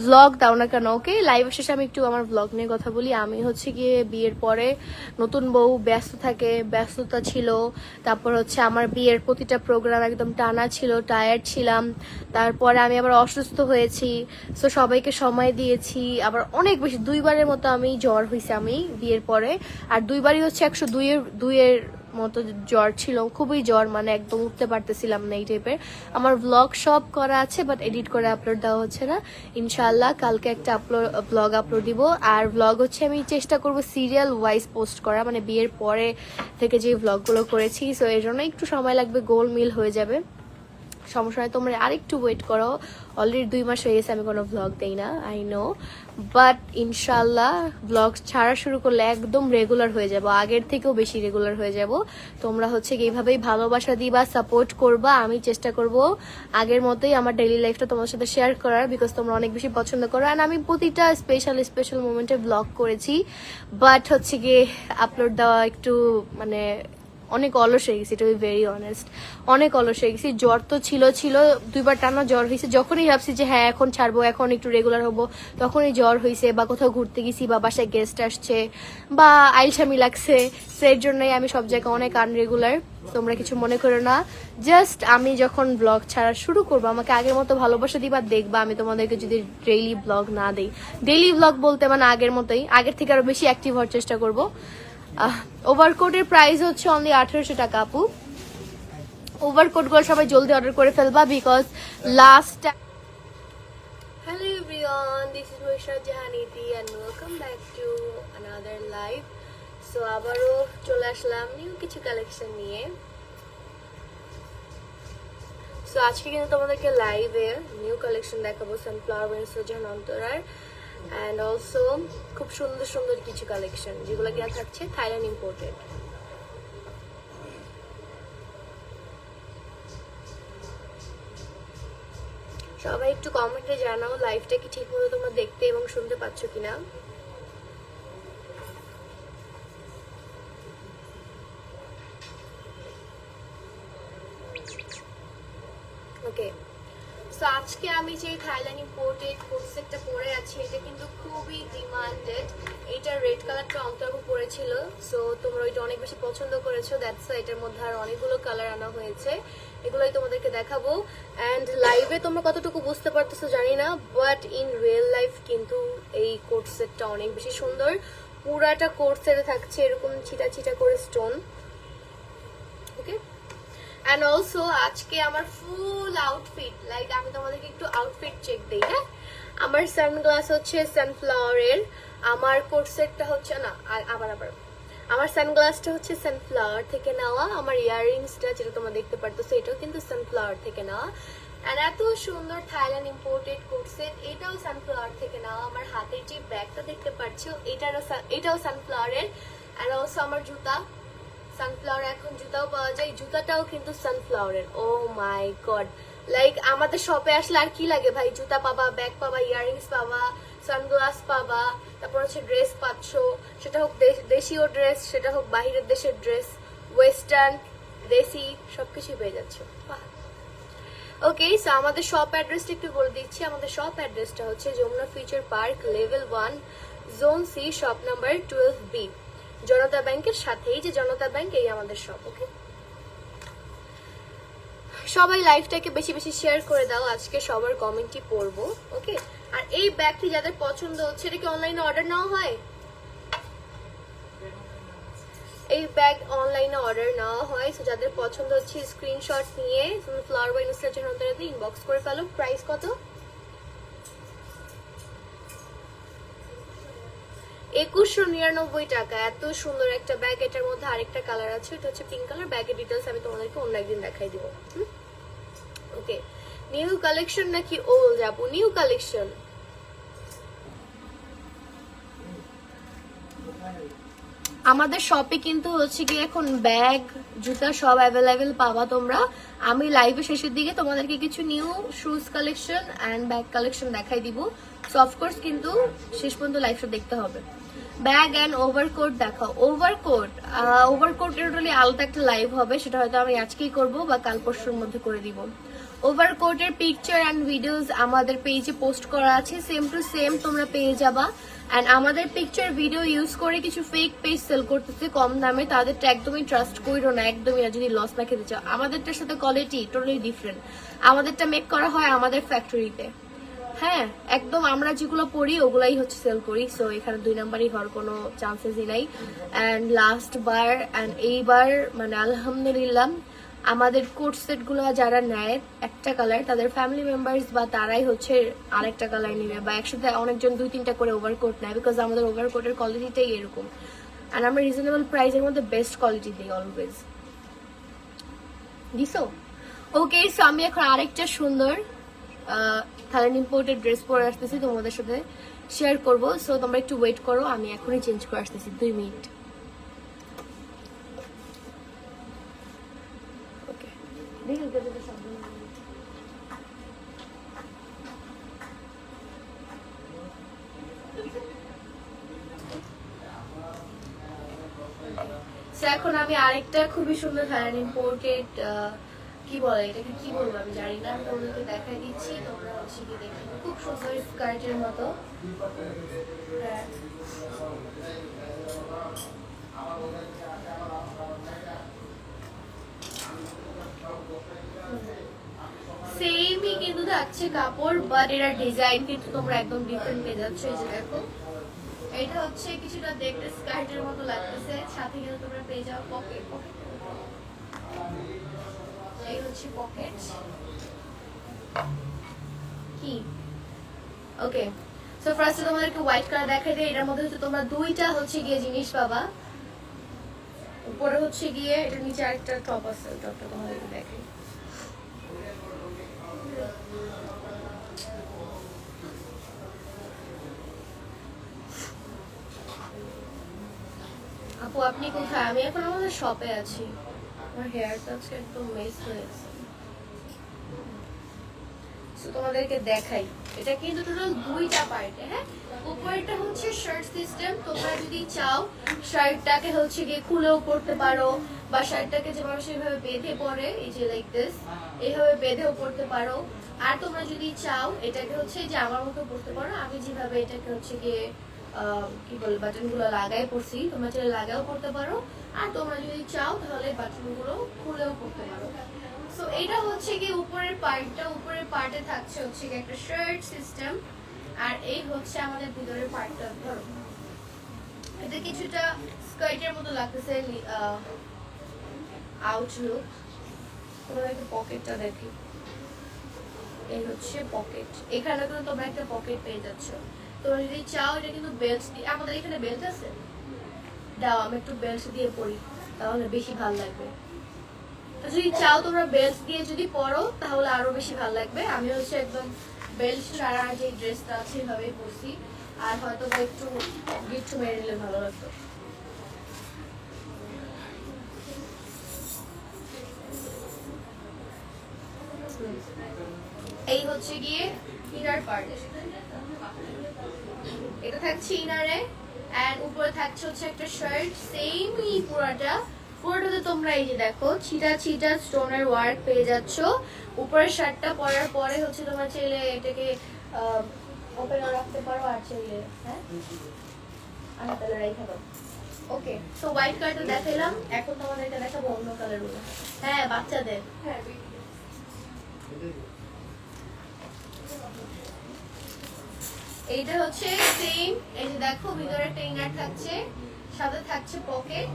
Blog দাও না কেন ওকে লাইভ শেষে আমি একটু আমার ব্লগ নিয়ে কথা বলি। আমি হচ্ছে গিয়ে বিয়ের পরে নতুন বউ, ব্যস্ত থাকে, ব্যস্ততা ছিল। তারপর হচ্ছে আমার বিয়ের প্রতিটা প্রোগ্রাম একদম টানা ছিল টায়ার্ড ছিলাম। তারপরে আমি আবার অসুস্থ হয়েছি। সো সবাইকে সময় দিয়েছি। আবার অনেক বেশি, দুইবারের মতো আমি জ্বর হয়েছে আমি বিয়ের পরে। আর দুইবারই হচ্ছে একশো দুইয়ের দুইয়ের মতো জ্বর ছিল, খুবই জ্বর মানে একদম উঠতে পারতেছিলাম না এই টাইপের আমার ব্লগ সব করা আছে বাট এডিট করে আপলোড দেওয়া হচ্ছে না। ইনশাল্লাহ কালকে একটা আপলোড ব্লগ আপলোড দিব। আর ব্লগ হচ্ছে, আমি চেষ্টা করব সিরিয়াল ওয়াইজ পোস্ট করা মানে বিয়ের পরে থেকে যে ব্লগগুলো করেছি। সো এর জন্য একটু সময় লাগবে গোল মিল হয়ে যাবে। সমস্যা নয় তোমরা আরেকটু ওয়েট করো। অলরেডি দুই মাস হয়ে গেছে, আমি কোনো ব্লগ দেই না আই নো বাট ইনশাল্লাহ ব্লগ ছাড়া শুরু করলে একদম রেগুলার হয়ে যাব, আগের থেকেও বেশি রেগুলার হয়ে যাব। তোমরা হচ্ছে এইভাবেই ভালোবাসা দিবা সাপোর্ট করবা, আমি চেষ্টা করব আগের মতোই আমার ডেইলি লাইফটা তোমার সাথে শেয়ার করার বিকজ তোমরা অনেক বেশি পছন্দ করো। আর আমি প্রতিটা স্পেশাল স্পেশাল মোমেন্টে ব্লগ করেছি বাট হচ্ছে গিয়ে আপলোড দেওয়া একটু মানে অনেক অলস হয়ে গেছি টু ভেরি অনেস্ট অনেক অলস হয়ে গেছি। জ্বর তো ছিল ছিল, দুইবার টানা জ্বর হয়েছে। যখনই ভাবছি যে হ্যাঁ এখন ছাড়বো, এখন একটু রেগুলার হব, তখনই জ্বর হয়েছে বা কোথাও ঘুরতে গেছি বা বাসায় গেস্ট আসছে বা আইলসামি লাগছে। সেই জন্যই আমি সব জায়গায় অনেক আনরেগুলার তোমরা কিছু মনে করো না। জাস্ট আমি যখন ব্লগ ছাড়া শুরু করব, আমাকে আগের মতো ভালোবাসা দিবা, দেখবা আমি তোমাদেরকে যদি ডেইলি ব্লগ না দেই। ডেইলি ব্লগ বলতে মানে আগের মতোই, আগের থেকে আরও বেশি অ্যাক্টিভ হওয়ার চেষ্টা করব। ওভারকোটের প্রাইস হচ্ছে অনলি আঠারোশো টাকা, আপু। ওভারকোটগুলো সবাই জলদি অর্ডার করে ফেলবা because last hello everyone this is Mahisha জাহানিতি and welcome back to another live so আবারও চলে আসলাম নিউ কিছু কালেকশন নিয়ে। সো আজকে কিন্তু তোমাদেরকে লাইভে নিউ কালেকশন দেখাবো সানফ্লাওয়ার জাহান অন্তরার। অ্যান্ড অলসো খুব সুন্দর সুন্দর কিছু কালেকশন যেগুলো কিনা থাকছে থাইল্যান্ড ইম্পোর্টেড সবাই একটু কমেন্টে জানাও লাইফটা কি ঠিক মতো তোমরা দেখতে এবং শুনতে পাচ্ছ কিনা ওকে সো আজকে আমি যে থাইল্যান্ড ইম্পোর্টেড কোট সেটটা পরে আছি এটা কিন্তু খুবই ডিমান্ডেড এটা রেড কালারটা অন্তর্ভ পড়েছিল সো তোমরা ওইটা অনেক বেশি পছন্দ করেছ দ্যাটস এটার মধ্যে আর অনেকগুলো কালার আনা হয়েছে, এগুলোই তোমাদেরকে দেখাবো অ্যান্ড লাইভে তোমরা কতটুকু বুঝতে পারতেছো জানি না বাট ইন রিয়েল লাইফ কিন্তু এই কোট সেটটা অনেক বেশি সুন্দর, পুরাটা কোট সেটে থাকছে এরকম ছিটা ছিটা করে স্টোন ওকে অ্যান্ড অলসো আজকে আমার ফুল আউটফিট লাইক আমি তোমাদেরকে একটু আউটফিট চেক দিই হ্যাঁ? আমার সানগ্লাস হচ্ছে সানফ্লাওয়ারের, আমার কোট সেটটা হচ্ছে না আবার আবার। আমার সানগ্লাসটা হচ্ছে সানফ্লাওয়ার থেকে নেওয়া, আমার ইয়াররিংসটা যেটা তোমরা দেখতে পারতেছো, এটাও কিন্তু সানফ্লাওয়ার থেকে নেওয়া। আর এত সুন্দর থাইল্যান্ড ইম্পোর্টেড কোট সেট, এটাও সানফ্লাওয়ার থেকে নেওয়া। আমার হাতের যে ব্যাগটা দেখতে পাচ্ছ, এটারও এটাও সানফ্লাওয়ারের। আর অলসো আমার জুতা, সানফ্লাওয়ার এখন জুতাও পাওয়া যায়, জুতাটাও কিন্তু সানফ্লাওয়ারের। ও মাই গড লাইক আমাদের শপে আসলে আর কি লাগে ভাই? জুতা পাবা ব্যাগ পাবা ইয়াররিংস পাবা সানগ্লাস পাবা, তারপর হচ্ছে ড্রেস পাচ্ছ। সেটা হোক দেশীয় ড্রেস সেটা হোক বাহিরের দেশের ড্রেস ওয়েস্টার্ন দেশি, সবকিছুই পেয়ে যাচ্ছ। ওকে সো আমাদের শপ অ্যাড্রেসটা একটু বলে দিচ্ছি। আমাদের শপ অ্যাড্রেসটা হচ্ছে Jamuna future park level one zone C shop number twelve B Janata ব্যাংকের সাথেই যে জনতা ব্যাংক এই আমাদের শপ ওকে সবাই লাইভটাকে বেশি বেশি শেয়ার করে দাও, আজকে সবার কমেন্টই পড়ব, ওকে? আর এই ব্যাগটি যাদের পছন্দ হচ্ছে, এটা কি অনলাইনে অর্ডার নেওয়া হয়? এই ব্যাগ অনলাইনে অর্ডার নেওয়া হয় সো যাদের পছন্দ হচ্ছে স্ক্রিনশট নিয়ে তুমি ফ্লাওয়ার বাই ইনস্টার জন্য ইনবক্স করে ফেলো প্রাইস কত? একুশশো নিরানব্বই টাকা, এত সুন্দর একটা ব্যাগ, এটার মধ্যে আরেকটা কালার আছে এটা হচ্ছে পিঙ্ক কালার ব্যাগের ডিটেলস আমি তোমাদেরকে অন্য একদিন দেখাই দিব ওকে নিউ কালেকশন নাকি ওল্ড যাব। নিউ কালেকশন আমাদের শপে কিন্তু হচ্ছে কি এখন ব্যাগ জুতা সব অ্যাভেলেবেল পাবা তোমরা। আমি লাইভে শেষের দিকে তোমাদেরকে কিছু new shoes collection and bag collection দেখাই দিব। সো অফকোর্স কিন্তু শেষ পর্যন্ত লাইভটা দেখতে হবে। ব্যাগ অ্যান্ড ওভারকোট দেখাও। ওভারকোট ওভারকোট টোটালি আলাদা একটা লাইভ হবে। সেটা হয়তো আমি আজকেই করব বা কাল পরশুর মধ্যে করে দিব। ওভারকোটের পিকচার অ্যান্ড ভিডিওস আমাদের পেজে পোস্ট করা আছে। সেম টু সেম তোমরা পেয়ে যাবা। অ্যান্ড আমাদের পিকচার ভিডিও ইউজ করে কিছু ফেক পেজ সেল করতেছে কম দামে তাদেরটা একদমই ট্রাস্ট করো না, একদমই না। যদি লস না খেতে চাও, আমাদেরটার সাথে কোয়ালিটি টোটালি ডিফারেন্ট আমাদেরটা মেক করা হয় আমাদের ফ্যাক্টরিতে হ্যাঁ একদম আমরা যেগুলো পড়ি, ওগুলাই হচ্ছে সেল করি। সো এখানে দুই নাম্বারই হওয়ার কোনো চান্সেসই নাই। অ্যান্ড লাস্ট বার অ্যান্ড এইবার মানে আলহামদুলিল্লাহ আমাদের কোট সেটগুলো যারা নেয় একটা কালার তাদের ফ্যামিলি মেম্বার্স বা তারাই হচ্ছে আরেকটা কালার নিবে বা একসাথে অনেকজন দুই তিনটা করে ওভারকোট নেয় বিকজ আমাদের ওভারকোটের কোয়ালিটিটাই এরকম। আর আমরা রিজনেবল প্রাইসের মধ্যে বেস্ট কোয়ালিটি দিই অলওয়েজ দিছো ওকে সো আমি এখন আরেকটা সুন্দর থাইল্যান্ড ইম্পোর্টেড ড্রেস পরে আসতেছি তোমাদের সাথে শেয়ার করব। সো তোমরা একটু ওয়েট করো, আমি এখনই চেঞ্জ করে আসতেছি, দুই মিনিট ওকে So, এখন আমি আরেকটা খুবই সুন্দর থাইল্যান্ড ইম্পোর্টেড কি বলে এটাকে, কি বলব আমি জানি না তোমাদেরকে দেখাই দিচ্ছি, তোমরা হচ্ছে কি দেখো খুব সুন্দর স্কার্টের মতো। হ্যাঁ। সেমই কিন্তু থাকছে কাপড় বাট এটার ডিজাইন কিন্তু তোমরা একদম ডিফারেন্ট পেয়ে যাচ্ছ এই যে দেখো। এটা হচ্ছে কিছুটা দেখতে স্কার্টের মতো লাগতেছে, সাথে কিন্তু তোমরা পেয়ে যাও পকেট এই হচ্ছে পকেট কি? ওকে সো ফার্স্টে তোমাদেরকে হোয়াইট কালার দেখাই দিই, এটার মধ্যে হচ্ছে তোমরা দুইটা হচ্ছে গিয়ে জিনিস পাবা। উপরে হচ্ছে গিয়ে এটা নিচে আরেকটা টপ আছে টপটা তোমাদেরকে দেখাই। আপু আপনি কোথায়? আমি এখন আমাদের শপে আছি। আমার হেয়ারটা আজকে একদম মেস হয়েছে So, তোমাদেরকে দেখাই। এটা কিন্তু টোটাল দুইটা পার্টে হ্যাঁ? উপরেরটা হচ্ছে শার্ট সিস্টেম তোমরা যদি চাও শার্টটাকে হচ্ছে গিয়ে খুলেও পড়তে পারো, বা শার্টটাকে যেভাবে সেভাবে বেঁধে পরে, এই যে লাইক দিস এইভাবে বেঁধেও পড়তে পারো। আর তোমরা যদি চাও, এটাকে হচ্ছে যে আমার মতো পড়তে পারো, আমি যেভাবে এটাকে হচ্ছে গিয়ে কি বল বাটনগুলো লাগাই পড়ছি তোমরা চাইলে লাগাও পড়তে পারো। আর তোমরা যদি চাও, তাহলে বাটনগুলো খুলেও পড়তে পারো। সো এটা হচ্ছে কি উপরের পার্টটা উপরের পার্টে থাকছে হচ্ছে কি একটা শার্ট সিস্টেম আর এই হচ্ছে আমাদের ভিতরের পার্টটা ধরো। এটা কিছুটা স্কার্টের মতো লাগতেছে আউটলুক তোমাদেরকে পকেটটা দেখি। এই হচ্ছে পকেট এখানে কিন্তু তোমরা একটা পকেট পেয়ে যাচ্ছ। তোমরা যদি চাও, এটা কিন্তু বেল্ট দিয়ে আমাদের এখানে বেল্ট আছে? দাও, আমি একটু বেল্ট দিয়ে পরি, তাহলে বেশি ভালো লাগবে। যদি চাও তোমরা বেল্ট দিয়ে যদি পরো, তাহলে আরও বেশি ভালো লাগবে। আমি হচ্ছে একদম বেল্ট ছাড়া যে ড্রেসটা আছে এভাবে পরছি। আর হয়তো বা একটু গিট্টু মেরে নিলে ভালো লাগতো। এই হচ্ছে গিয়ে ইনার পার্ট এটা থাকছে ইনারে এন্ড উপরে থাকছে হচ্ছে একটা শার্ট সেমই পুরোটা। পুরোটাতে তোমরা এই যে দেখো ছিটা ছিটা স্টোনের ওয়ার্ক পেয়ে যাচ্ছ। উপরের শার্টটা পরার পরে হচ্ছে তোমার চাইলে এটাকে ওপেনও রাখতে পারো আর চাইলে হ্যাঁ? আমি তাহলে রেখে দাও ওকে তো হোয়াইট কালারটা দেখাইলাম এখন তোমাদেরকে দেখাবো অন্য কালারগুলো হ্যাঁ বাচ্চাদের। হ্যাঁ এইটা হচ্ছে সেম এই যে দেখো ভিতরে ইনার থাকছে সাথে থাকছে পকেট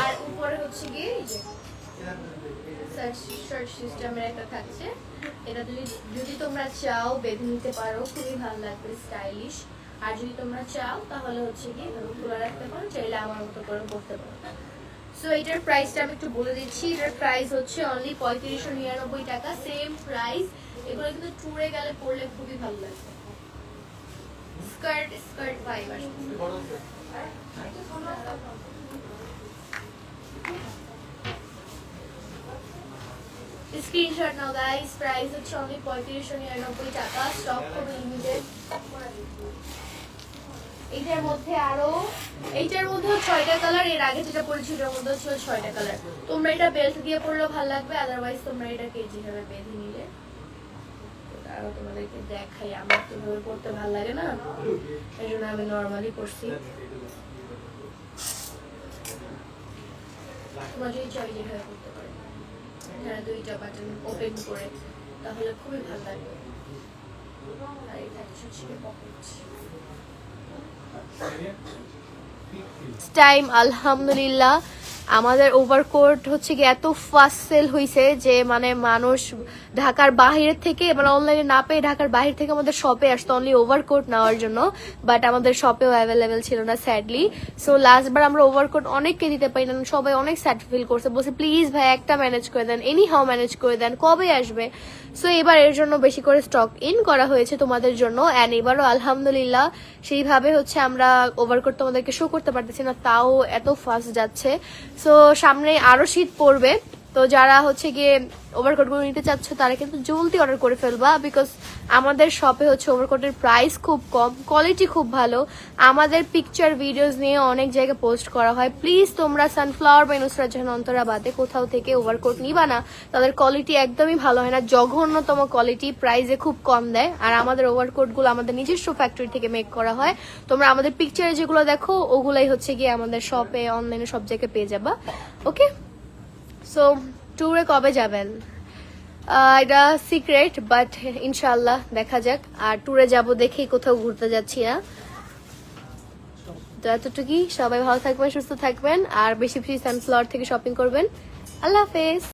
আর হচ্ছে গিয়ে সিস্টেমের একটা থাকছে। এটা যদি যদি তোমরা চাও বেঁধে নিতে পারো খুবই ভালো লাগবে স্টাইলিশ আর যদি তোমরা চাও তাহলে হচ্ছে কি এভাবে খোলা রাখতে পারো চাইলে আমার মতো করে করতে পারো। সো এটার প্রাইসটা আমি একটু বলে দিচ্ছি। এটার প্রাইস হচ্ছে অনলি পঁয়ত্রিশশো নিরানব্বই টাকা সেম প্রাইস এগুলো কিন্তু ট্যুরে গেলে পড়লে খুবই ভালো লাগবে। স্কার্ট স্কার্ট ফাইবার স্ক্রিনশট নাও গাইস প্রাইস হচ্ছে অনলি পঁয়ত্রিশশো নিরানব্বই টাকা স্টক খুব লিমিটেড এইটার মধ্যে আরও, এইটার মধ্যেও ছয়টা কালারের আগে যেটা পরেছি এটার মধ্যেও ছিল ছয়টা কালার তোমরা এটা বেল্ট দিয়ে পরলেও ভালো লাগবে আদারওয়াইজ তোমরা এটা কেজি ভাবে বেঁধে নিলে, আরও তোমাদেরকে দেখাই। আমার তো ভাবে পড়তে ভালো লাগে না এই জন্য আমি নর্মালি পড়ছি। তোমরা যদি চাই যেভাবে করতে পারো। এখানে দুইটা বাটন ওপেন করে তাহলে খুবই ভালো লাগবে। আর এটা হচ্ছে পকেট টাইম আলহামদুলিল্লাহ আমাদের ওভারকোট হচ্ছে কি এত ফাস্ট সেল হয়েছে যে মানে মানুষ ঢাকার বাহিরের থেকে মানে অনলাইনে না পেয়ে ঢাকার বাহির থেকে আমাদের শপে আসতো অনলি ওভারকোট নেওয়ার জন্য বাট আমাদের শপেও অ্যাভেলেবেল ছিল না স্যাডলি সো লাস্টবার আমরা ওভারকোট অনেককে দিতে পারি না, সবাই অনেক স্যাড ফিল করছে, বলছে প্লিজ ভাই, একটা ম্যানেজ করে দেন এনি হাও ম্যানেজ করে দেন, কবে আসবে? সো এবার এর জন্য বেশি করে স্টক ইন করা হয়েছে তোমাদের জন্য অ্যান্ড এবারও আলহামদুলিল্লাহ, সেইভাবে হচ্ছে আমরা ওভারকোট তোমাদেরকে শো করতে পারতেছি না তাও এত ফাস্ট যাচ্ছে। সো সামনে আরও শীত পড়বে। তো যারা হচ্ছে গিয়ে ওভারকোটগুলো নিতে চাচ্ছ, তারা কিন্তু জলদি অর্ডার করে ফেলবা বিকজ আমাদের শপে হচ্ছে ওভারকোটের প্রাইস খুব কম কোয়ালিটি খুব ভালো। আমাদের পিকচার ভিডিওস নিয়ে অনেক জায়গায় পোস্ট করা হয়। প্লিজ তোমরা সানফ্লাওয়ার বা নুসরাত জাহান অন্তরা বাদে কোথাও থেকে ওভারকোট নিবা না। তাদের কোয়ালিটি একদমই ভালো হয় না। জঘন্যতম কোয়ালিটি প্রাইসে খুব কম দেয়। আর আমাদের ওভারকোটগুলো আমাদের নিজস্ব ফ্যাক্টরি থেকে মেক করা হয়। তোমরা আমাদের পিকচারে যেগুলো দেখো, ওগুলাই হচ্ছে গিয়ে আমাদের শপে অনলাইনে সব জায়গায় পেয়ে যাবা। ওকে সো ট্যুরে কবে যাবেন? এটা সিক্রেট বাট ইনশাল্লাহ দেখা যাক। আর ট্যুরে যাব দেখেই কোথাও ঘুরতে যাচ্ছি না তো এতটুকুই। সবাই ভালো থাকবেন, সুস্থ থাকবেন, আর বেশি বেশি সানফ্লাওয়ার থেকে শপিং করবেন। আল্লাহ হাফেজ।